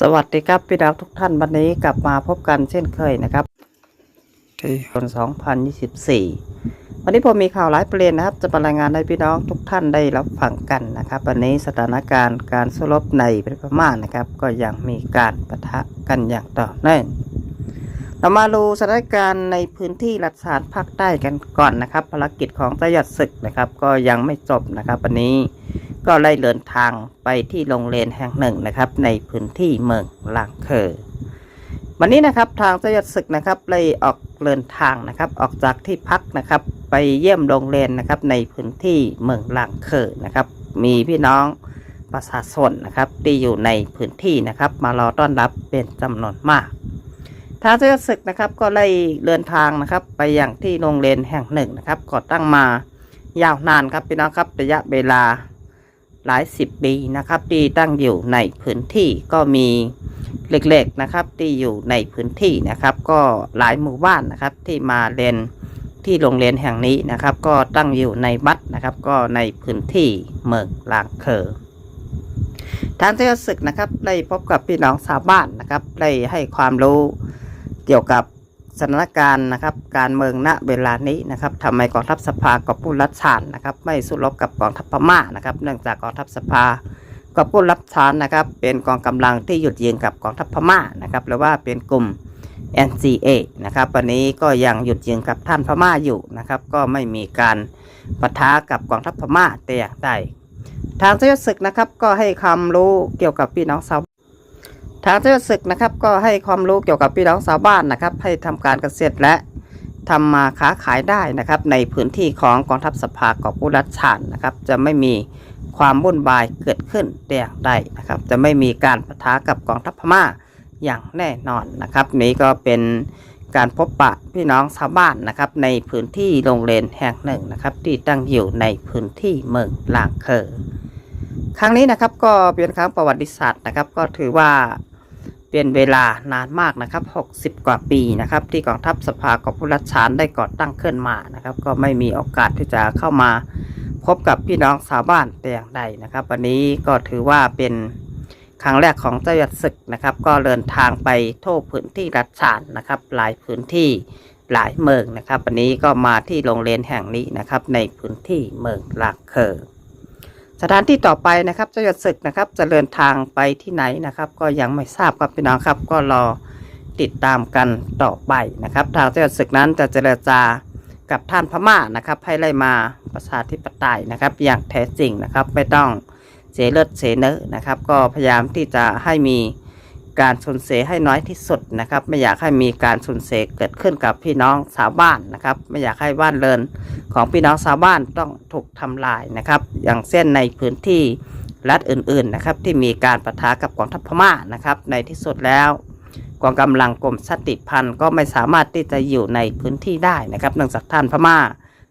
สวัสดีครับพี่ดาวทุกท่านวันนี้กลับมาพบกันเช่นเคยนะครับที่คน2024 วันนี้ผมมีข่าวหลายประเด็นนะครับ จะมารายงานให้พี่น้องทุกท่านได้รับฟังกันนะครับ วันนี้สถานการณ์การสู้รบในประเทศพม่านะครับ ก็ยังมีการปะทะกันอย่างต่อเนื่องเรามาดูสถานการณ์ในพื้นที่รัฐสารภาคใต้กันก่อนนะครับ ภารกิจของตะยัดศึกนะครับ ก็ยังไม่จบนะครับ วันนี้ ก็ไล่เดินทางไปที่โรงเรียนแห่งหนึ่งนะครับ ในพื้นที่เมืองลางเคอวันนี้นะครับทางเจ้าหน้าศึกนะครับเลยออกเดินทางนะครับ ออกจากที่พักนะครับ ไปเยี่ยมโรงเรียนนะครับ ในพื้นที่เมืองลางเคอนะครับ มีพี่น้องประชาชนนะครับที่อยู่ในพื้นที่นะครับ มารอต้อนรับเป็นจำนวนมากทางเจ้าหน้าศึกนะครับก็ไล่เดินทางนะครับ ไปอย่างที่โรงเรียนแห่งหนึ่งนะครับก่อตั้งมายาวนานครับพี่น้องครับระยะเวลา หลายสิบปีนะครับที่ตั้งอยู่ในพื้นที่ก็มีเล็กๆนะครับที่อยู่ในพื้นที่นะครับ ก็หลายหมู่บ้านนะครับที่มาเรียนที่โรงเรียนแห่งนี้นะครับ ก็ตั้งอยู่ในบัดนะครับ ก็ในพื้นที่เมืองลางเคอทางเจ้าศึกนะครับได้พบกับพี่น้องชาวบ้านนะครับ ได้ให้ความรู้เกี่ยวกับ สถานการณ์นะครับ การเมืองณเวลานี้นะครับทำไมกองทัพสภากับผู้รัฐชานนะครับ ไม่สู้รบกับกองทัพพม่านะครับ เนื่องจากกองทัพสภากับผู้รับชานนะครับ เป็นกองกำลังที่หยุดยิงกับกองทัพพม่านะครับหรือว่าเป็นกลุ่ม NCA นะครับวันนี้ก็ยังหยุดยิงกับท่านพม่าอยู่นะครับ ก็ไม่มีการปะทะกับกองทัพพม่าแต่อย่างใดทางเจ้าศึกนะครับก็ให้ความรู้เกี่ยวกับพี่น้องชาว ทางเจ้าศึกนะครับก็ให้ความรู้เกี่ยวกับพี่น้องชาวบ้านนะครับ ให้ทำการเกษตรและทำมาค้าขายได้นะครับ ในพื้นที่ของกองทัพสภากับผู้รัฐชานนะครับ จะไม่มีความวุ่นวายเกิดขึ้นแต่อย่างใดนะครับ จะไม่มีการปะทะกับกองทัพพม่าอย่างแน่นอนนะครับ นี้ก็เป็นการพบปะพี่น้องชาวบ้านนะครับ ในพื้นที่โรงเรียนแห่งหนึ่งนะครับ ที่ตั้งอยู่ในพื้นที่เมืองลางเคอครั้งนี้นะครับก็เป็นครั้งประวัติศาสตร์นะครับ ก็ถือว่า เป็นเวลานานมากนะครับ 60 กว่าปีนะครับ ที่กองทัพสภากับผู้รัชชานได้ก่อตั้งขึ้นมานะครับ ก็ไม่มีโอกาสที่จะเข้ามาพบกับพี่น้องชาวบ้านแต่อย่างใดนะครับ วันนี้ก็ถือว่าเป็นครั้งแรกของเจ้าหยัดศึกนะครับ ก็เดินทางไปทั่วพื้นที่รัชชานนะครับ หลายพื้นที่หลายเมืองนะครับ วันนี้ก็มาที่โรงเรียนแห่งนี้นะครับ ในพื้นที่เมืองลางเคอ สถานที่ต่อไปนะครับเจ้าหยดศึกนะครับจะเดินทางไปที่ไหนนะครับ ก็ยังไม่ทราบครับพี่น้องครับ ก็รอติดตามกันต่อไปนะครับ ทางเจ้าหยดศึกนั้นจะเจรจากับท่านพม่านะครับ ให้ไล่มาประชาธิปไตยนะครับ อย่างแท้จริงนะครับ ไม่ต้องเสียเลือดเสียเนื้อนะครับ ก็พยายามที่จะให้มี การสูญเสียให้น้อยที่สุดนะครับ ไม่อยากให้มีการสูญเสียเกิดขึ้นกับพี่น้องชาวบ้านนะครับ ไม่อยากให้บ้านเรือนของพี่น้องชาวบ้านต้องถูกทำลายนะครับ อย่างเช่นในพื้นที่รัฐอื่น ๆนะครับ ที่มีการปะทะกับกองทัพพม่านะครับ ในที่สุดแล้วกองกำลังกรมสติพันธ์ก็ไม่สามารถที่จะอยู่ในพื้นที่ได้นะครับเนื่องจากท่านพม่า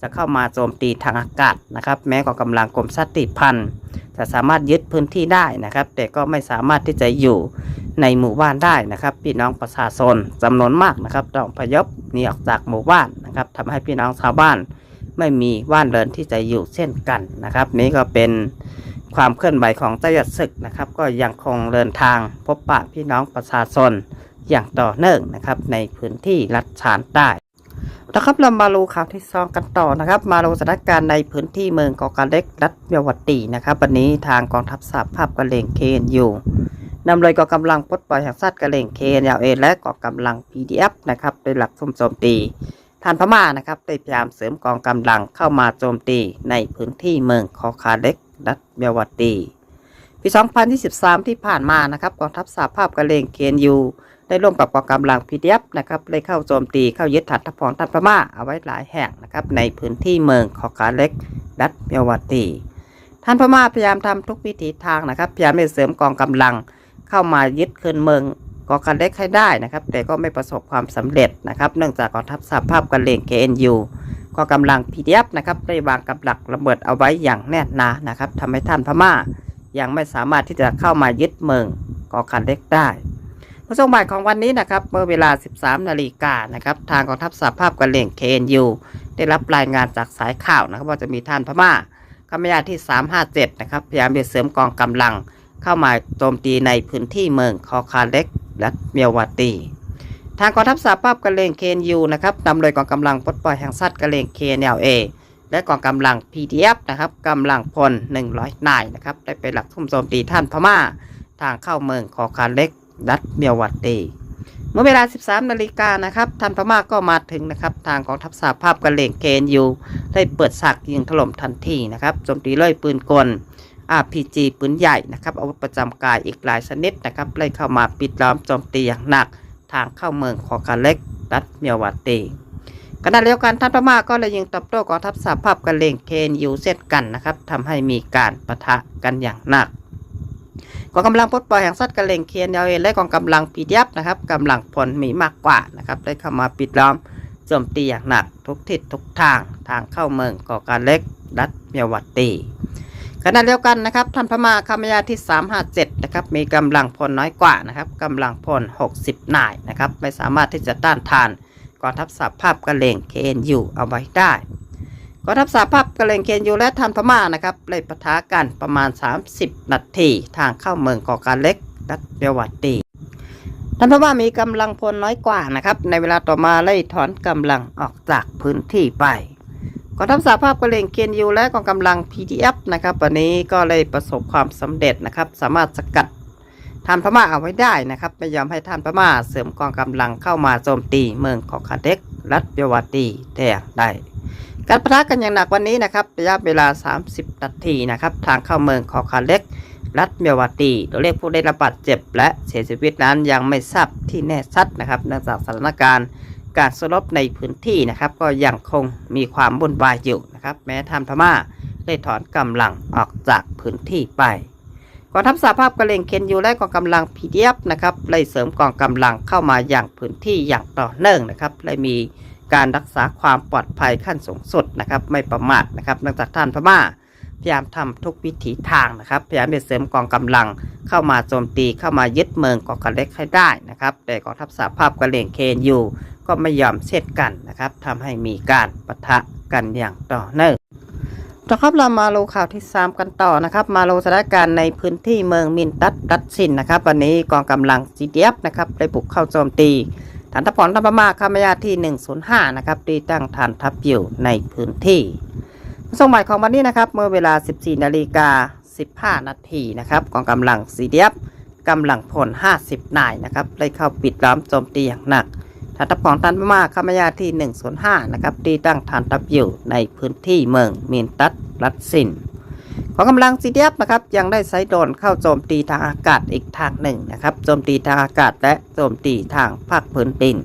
จะเข้ามาโจมตีทางอากาศนะครับ แม้กองกำลังกรมสติพันธ์จะสามารถยึดพื้นที่ได้นะครับ แต่ก็ไม่สามารถที่จะอยู่ในหมู่บ้านได้นะครับ พี่น้องประชาชนจำนวนมากนะครับต้องพยพหนีออกจากหมู่บ้านนะครับทำให้พี่น้องชาวบ้าน ไม่มีบ้านเรือนที่จะอยู่เช่นกันนะครับ นี้ก็เป็นความเคลื่อนไหวของเจ้าหยดศึกนะครับ ก็ยังคงเดินทางพบปะพี่น้องประชาชนอย่างต่อเนื่องนะครับ ในพื้นที่รัฐชานใต้ นะครับเรามาดูข่าวที่สองกันต่อนะครับ มาดูสถานการณ์ในพื้นที่เมืองกอกาเล็กรัฐเยาวตีนะครับวันนี้ทางกองทัพสหภาพกะเหร่งเคนอยู่นำโดยกองกำลังปลดปล่อยแห่งชาติกะเหร่งเคนยาวเอและกองกำลัง PDF นะครับโดยหลักซุ่มโจมตีทานพม่านะครับได้พยายามเสริมกองกำลังเข้ามาโจมตีในพื้นที่เมืองคอคาเล็กรัฐเบียวตีปี 2023 ที่ผ่านมานะครับกองทัพสหภาพกะเหร่งเคนยู ได้ร่วมกับกองกำลัง PDF นะครับได้เข้าโจมตีเข้ายึดฐานทัพของท่านพม่าเอาไว้หลายแห่งนะครับในพื้นที่เมืองคอคาเล็กรัฐเบียวตี ท่านพม่าพยายามทำทุกวิถีทางนะครับพยายามให้เสริมกองกำลังเข้ามายึดคืนเมืองกองกันเล็กให้ได้นะครับ แต่ก็ไม่ประสบความสำเร็จนะครับ เนื่องจากกองทัพสหภาพกันเลง KNU ก็กำลัง PDF นะครับได้วางกับหลักระเบิดเอาไว้อย่างแน่นหนานะครับทำให้ท่านพม่ายังไม่สามารถที่จะเข้ามายึดเมืองกองกันเล็กได้ เมื่อช่งบ่ายของวันนี้นะครับเมื่อเวลา 13 นาฬิกานะครับทางกองทัพสหภาพกันเลง KNU ได้รับรายงานจากสายข่าวนะครับว่าจะมีท่านพม่ากำมยาที่ 357 นะครับพยายามเสริมกองกำลังเข้ามาโจมตีในพื้นที่เมืองคอคาเล็กและเมียววาตีทางกองทัพสหภาพกะเลงเคนยูนะครับนำโดยกองกำลังปลดปล่อยแห่งชาติกะเลงเคนเอและกองกำลัง PDF นะครับกำลังพล 100 นายนะครับได้ไปหลักทุ่มโจมตีท่านพม่า ทางเข้าเมืองคอคาเล็ก รัฐเมียววัตตีเมื่อเวลา 13นาฬิกานะครับท่านพม่าก็มาถึงนะครับ ทางกองทัพสหภาพกะเหลงเกนยูได้เปิดฉากยิงถล่มทันทีนะครับโจมตีเลยปืนกล RPG ปืนใหญ่นะครับอาวุธประจำกายอีกหลายชนิดนะครับไล่เข้ามาปิดล้อมโจมตีอย่างหนัก ทางเข้าเมืองคอคาเล็กรัฐเมียววัตตีขณะเดียวกันท่านพม่าก็เลยยิงตอบโต้กองทัพสหภาพกะเลงเคนยูเช่นกันนะครับทำให้มีการปะทะกันอย่างหนัก กองกำลังปลดปล่อยแห่งสัตว์กระเลงเคียนยาวเอและกองกำลังปีดยับนะครับกำลังพลมีมากกว่านะครับได้เข้ามาปิดล้อมโจมตีอย่างหนักทุกทิศทุกทางทางเข้าเมืองก่อการเล็กรัฐเมียวัตตีขณะเดียวกันนะครับท่านพม่าคามยาที่ 357 นะครับมีกำลังพลน้อยกว่านะครับกำลังพล 60 นายนะครับไม่สามารถที่จะต้านทานกองทัพสหภาพกระเลงเคนยูเอาไว้ได้ กองทัพสหภาพกะเหรี่ยงเคียนยูและทันพม่านะครับเลยปะทะกันประมาณ 30 นาทีทางเข้าเมืองก่อการเล็กรัฐเบียวัตตีทันพม่ามีกำลังพลน้อยกว่านะครับในเวลาต่อมาไล่ถอนกำลังออกจากพื้นที่ไปกองทัพสหภาพกะเหรี่ยงเคียนยูและกองกำลัง PDF นะครับวันนี้ก็เลยประสบความสำเร็จนะครับสามารถสกัดทานพม่าเอาไว้ได้นะครับไม่ยอมให้ทานพม่าเสริมกองกำลังเข้ามาโจมตีเมืองของคาเด็กรัฐเบียวาตีแต่อย่างใด การประทะกันอย่างหนักวันนี้นะครับระยะเวลา 30 นาทีนะครับ ทางเข้าเมืองคอคาเล็ก รัฐเมียวาตีตัวเลขผู้ได้รับบาดเจ็บและเสียชีวิตนั้นยังไม่ทราบที่แน่ชัดนะครับเนื่องจากสถานการณ์การสลบในพื้นที่นะครับ ก็ยังคงมีความวุ่นวายอยู่นะครับ แม้ทานพม่าได้ถอนกำลังออกจากพื้นที่ไปกองทัพสหภาพกะเหรี่ยงเคนยูและกองกำลังพีดีเอฟนะครับเลยเสริมกองกำลังเข้ามาอย่างพื้นที่อย่างต่อเนื่องนะครับเลยมี การรักษาความปลอดภัยขั้นสูงสุดนะครับ ไม่ประมาทนะครับเนื่องจากท่านพม่าพยายามทำทุกวิถีทางนะครับ พยายามเสริมกองกำลังเข้ามาโจมตีเข้ามายึดเมืองกาะกะเล็กให้ได้นะครับ แต่กองทัพสหภาพกะเหรี่ยงเคนยูก็ไม่ยอมเช่นกันนะครับทำให้มีการปะทะกันอย่างต่อเนื่องต่อครับเรามาลงข่าวที่ 3 กันต่อนะครับ มาลงสถานการณ์ในพื้นที่เมืองมินตัดดัดชินนะครับ วันนี้กองกำลัง GDF นะครับได้บุกเข้าโจมตี ฐานทัพของทัพม่าคามยาที่ 105 นะครับที่ตั้งฐานทัพอยู่ในพื้นที่ส่งหมายของวันนี้นะครับเมื่อเวลา 14 นาฬิกา 15 นาทีนะครับกองกำลัง CDF กำลังพล 50 นายนะครับได้เข้าปิดล้อมโจมตีอย่างหนักฐานทัพของทัพพม่าคามยาที่ 105 นะครับที่ตั้งฐานทัพอยู่ในพื้นที่เมืองมินตัดรัสซิน ของกำลังซีเดียบนะครับยังได้ใช้โดรนเข้าโจมตีทางอากาศอีกทางหนึ่งนะครับโจมตีทางอากาศและโจมตีทางภาคพื้นดิน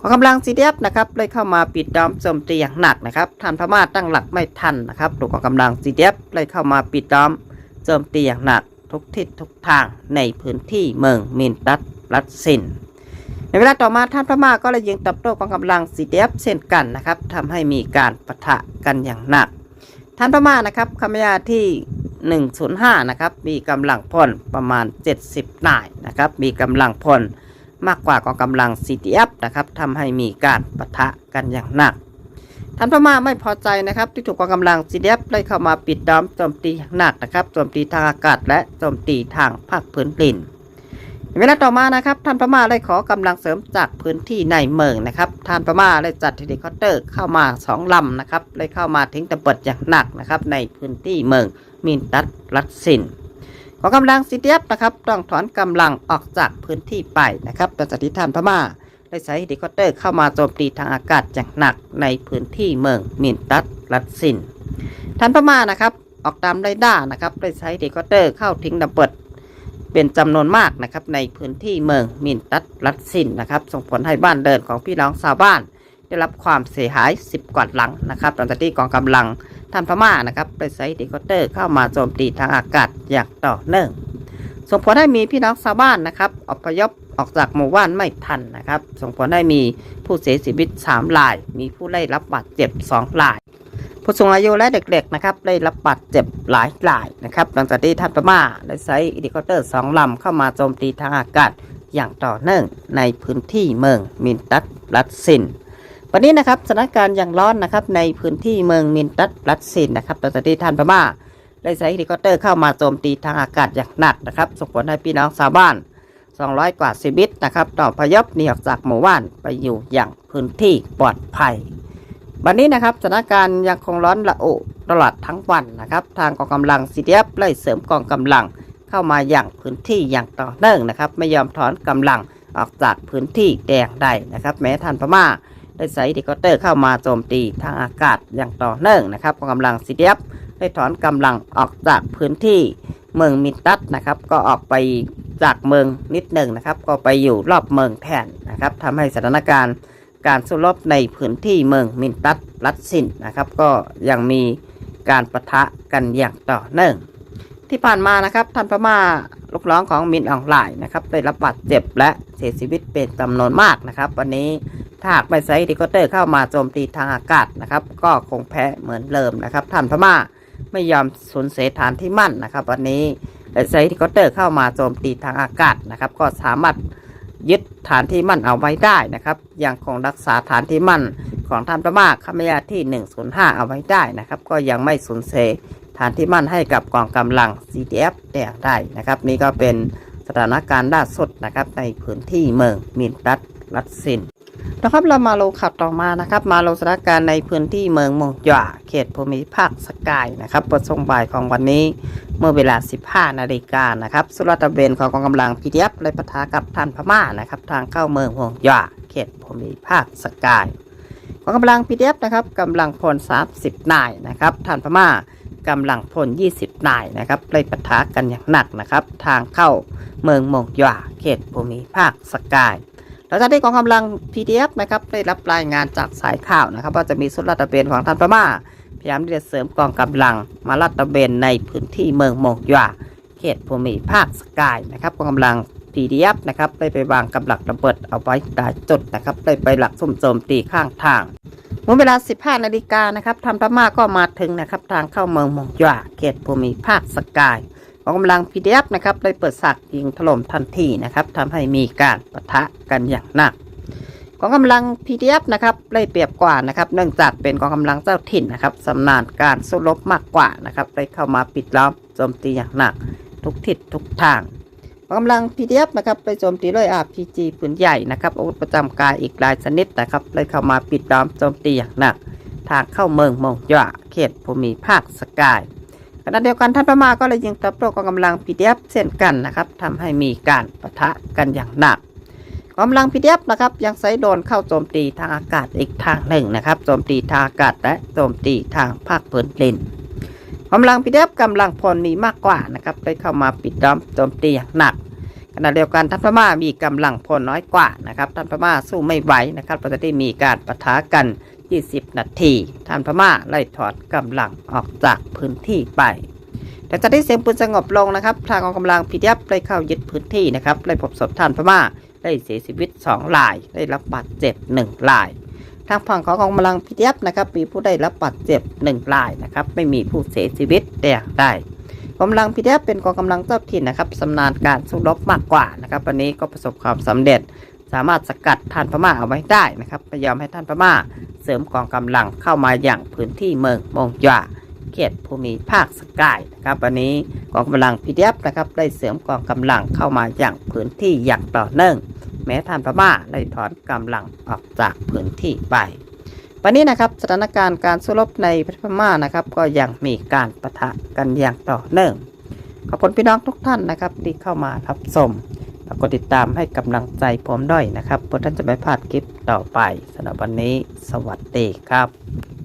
ของกำลังซีเดียบนะครับได้เข้ามาปิดล้อมโจมตีอย่างหนักนะครับทานพม่าตั้งหลักไม่ทันนะครับถูกกองกำลังซีเดียบได้เข้ามาปิดล้อมโจมตีอย่างหนักทุกทิศทุกทางในพื้นที่เมืองมินตัสรัสซิน ในเวลาต่อมาท่านพม่าก็เลยยิงตอบโต้กองกำลังซีเดียบเช่นกันนะครับทำให้มีการปะทะกันอย่างหนัก ท่านพม่านะครับคำยาที่ 105 นะครับ มีกำลังพลประมาณ 70 นายนะครับ มีกำลังพลมากกว่ากองกำลัง CTF นะครับทำให้มีการปะทะกันอย่างหนัก ท่านพม่าไม่พอใจนะครับ ที่ถูกกองกำลัง CTF ไล่เข้ามาปิดล้อมโจมตีอย่างหนักนะครับโจมตีทางอากาศและโจมตีทางภาคพื้นดิน เวลาต่อมานะครับท่านพม่าได้ขอกำลังเสริมจากพื้นที่ในเมืองนะครับท่านพม่าได้จัดเฮลิคอปเตอร์เข้ามาสองลำนะครับได้เข้ามาทิ้งตะเปิดอย่างหนักนะครับในพื้นที่เมืองมินตัสรัสซินขอกำลังซีเดียบนะครับต้องถอนกำลังออกจากพื้นที่ไปนะครับหลังจากที่ท่านพม่าได้ใช้เฮลิคอปเตอร์เข้ามาโจมตีทางอากาศอย่างหนักในพื้นที่เมืองมินตัสรัสซินท่านพม่านะครับออกตามไล่ล่านะครับได้ใช้เฮลิคอปเตอร์เข้าทิ้งตะเปิด เป็นจำนวนมากนะครับในพื้นที่เมืองมินตัสรัดสินนะครับส่งผลให้บ้านเดินของพี่น้องชาวบ้าน ได้รับความเสียหาย 10 กว่าหลังนะครับหลังจากที่กองกำลังท่านพม่านะครับไปใช้เฮลิคอเตอร์เข้ามาโจมตีทางอากาศอย่างต่อเนื่องส่งผลให้มีพี่น้องชาวบ้านนะครับอพยพออกจากหมู่บ้านไม่ทันนะครับ ส่งผลให้มีผู้เสียชีวิต3ราย มีผู้ได้รับบาดเจ็บ2ราย ผู้สูงอายุและเด็กๆนะครับได้รับบาดเจ็บหลายรายนะครับหลังจากที่ท่านพม่าได้ใช้เฮลิคอปเตอร์สองลำเข้ามาโจมตีทางอากาศอย่างต่อเนื่องในพื้นที่เมืองมินตัสรัสซินวันนี้นะครับสถานการณ์อย่างร้อนนะครับในพื้นที่เมืองมินตัสรัสซินนะครับหลังจากที่ท่านพม่าได้ใช้เฮลิคอปเตอร์เข้ามาโจมตีทางอากาศอย่างหนักนะครับส่งผลให้พี่น้องชาวบ้าน 200 กว่าชีวิตนะครับต่อพยพหนีออกจากหมู่บ้านไปอยู่อย่างพื้นที่ปลอดภัย วันนี้นะครับสถานการณ์ยังคงร้อนระอุตลอดทั้งวันนะครับ ทางกองกำลังซีดีเอฟไล่เสริมกองกำลังเข้ามาอย่างพื้นที่อย่างต่อเนื่องนะครับ ไม่ยอมถอนกำลังออกจากพื้นที่แดงใดนะครับ แม้ทันพม่าได้ใช้เฮลิคอปเตอร์เข้ามาโจมตีทางอากาศอย่างต่อเนื่องนะครับกองกำลังซีดีเอฟได้ถอนกำลังออกจากพื้นที่เมืองมินตัสนะครับ ก็ออกไปจากเมืองนิดหนึ่งนะครับ ก็ไปอยู่รอบเมืองแทนนะครับทำให้สถานการณ์ การสู้รบในพื้นที่เมืองมินตัสรัสสินนะครับ ก็ยังมีการประทะกันอย่างต่อเนื่อง ที่ผ่านมานะครับท่านพม่าลูกน้องของมินออนไลน์นะครับได้รับบาดเจ็บและเสียชีวิตเป็นจำนวนมากนะครับ วันนี้ถ้าหากไม่ใช้เฮลิคอเตอร์เข้ามาโจมตีทางอากาศนะครับ ก็คงแพ้เหมือนเดิมนะครับท่านพม่าไม่ยอมสูญเสียฐานที่มั่นนะครับ วันนี้ใช้เฮลิคอเตอร์เข้ามาโจมตีทางอากาศนะครับ ก็สามารถ ยึดฐานที่มั่นเอาไว้ได้นะครับ ยังคงรักษาฐานที่มั่นของท่านพระมาคมยาที่ 105 เอาไว้ได้นะครับ ก็ยังไม่สูญเสียฐานที่มั่นให้กับกองกำลัง CDF แต่ได้นะครับ นี่ก็เป็นสถานการณ์ล่าสุดนะครับในพื้นที่เมืองมินตัดรัสซิน นะครับเรามาลงขับต่อมานะครับมาลงสถานการณ์ในพื้นที่เมืองมงหยาเขตภูมิภาคสกายนะครับบทส่งบ่ายของวันนี้เมื่อเวลา 15 นาฬิกานะครับสุรตะเวนของกองกำลัง PDF เลยปะทะกับท่านพม่านะครับทางเข้าเมืองห่วงหยาเขตภูมิภาคสกายกองกำลัง PDF นะครับกำลังพล 30 นายนะครับท่านพม่ากำลังพล 20 นายนะครับเลยปะทะกันอย่างหนักนะครับทางเข้าเมืองมงหยาเขตภูมิภาคสกาย หลังจากที่กองกำลัง PDF นะครับได้รับรายงานจากสายข่าวนะครับ ว่าจะมีสุรตะเวนของท่านพม่าพยายามที่จะเสริมกองกำลังมาลัดตะเวนในพื้นที่เมืองมงหยาเขตภูมิภาคสกายนะครับกองกำลัง PDF นะครับได้ไปวางกำลังระเบิดเอาไว้หลายจุดนะครับได้ไปหลักซุ่มโจมตีข้างทางเมื่อเวลา 15 นาฬิกานะครับทำพม่าก็มาถึงนะครับทางเข้าเมืองมงหยาเขตภูมิภาคสกาย กองกำลัง PDF นะครับได้เปิดสักยิงถล่มทันทีนะครับทำให้มีการปะทะกันอย่างหนักกองกำลัง PDF นะครับได้เปรียบกว่านะครับ เนื่องจากเป็นกองกำลังเจ้าถิ่นนะครับสำนานการสู้รบมากกว่านะครับได้เข้ามาปิดล้อมโจมตีอย่างหนัก ทุกทิศทุกทางกองกำลัง PDF นะครับได้โจมตีด้วย RPG ปืนใหญ่นะครับอาวุธประจำกายอีกหลายชนิดนะครับได้เข้ามาปิดล้อมโจมตีอย่างหนัก ทางเข้าเมืองมงยาเขตภูมิภาคสกาย ขณะเดียวกันท่านพม่าก็เลยยิงตอบโต้กองกำลัง PDF เช่นกันนะครับทำให้มีการปะทะกันอย่างหนักกำลังพีดีเอฟนะครับยังใช้โดนเข้าโจมตีทางอากาศอีกทางหนึ่งนะครับโจมตีทางอากาศและโจมตีทางภาคพื้นดินกำลังพีดีเอฟกำลังพลมีมากกว่านะครับได้เข้ามาปิดล้อมโจมตีอย่างหนักขณะเดียวกันท่านพม่ามีกำลังพลน้อยกว่านะครับท่านพม่าสู้ไม่ไหวนะครับเราจะได้มีการปะทะกัน 20 นาทีท่านพม่าไล่ถอนกำลังออกจากพื้นที่ไปแต่จะได้เสียงปืนสงบลงนะครับ ทางกองกำลังพีดีเอฟได้เข้ายึดพื้นที่นะครับได้พบศพท่านพม่าได้เสียชีวิต2ราย ได้รับบาดเจ็บ1ราย ทางฝั่งของกองกำลังพีดีเอฟนะครับมีผู้ได้รับบาดเจ็บ1รายนะครับไม่มีผู้เสียชีวิตแต่อย่างใดกองกำลังพีดีเอฟเป็นกองกำลังเจ้าถิ่นนะครับสำนาญการสู้รบมากกว่านะครับวันนี้ก็ประสบความสำเร็จสามารถสกัดท่านพม่าเอาไว้ได้นะครับไม่ยอมให้ท่านพม่า เสริมกองกำลังเข้ามาอย่างพื้นที่เมืองมงหยาเขตภูมิภาคสกายนะครับวันนี้กองกำลัง PDF นะครับได้เสริมกองกำลังเข้ามาอย่างพื้นที่อย่างต่อเนื่อง แม้ท่านพม่าได้ถอนกำลังออกจากพื้นที่ไปวันนี้นะครับสถานการณ์การสู้รบในประเทศพม่านะครับ ก็ยังมีการปะทะกันอย่างต่อเนื่องขอบคุณพี่น้องทุกท่านนะครับที่เข้ามารับชม ก็ติดตามให้กำลังใจผมด้วยนะครับเพื่อท่านจะไม่พลาดคลิปต่อไปสำหรับวันนี้ สวัสดีครับ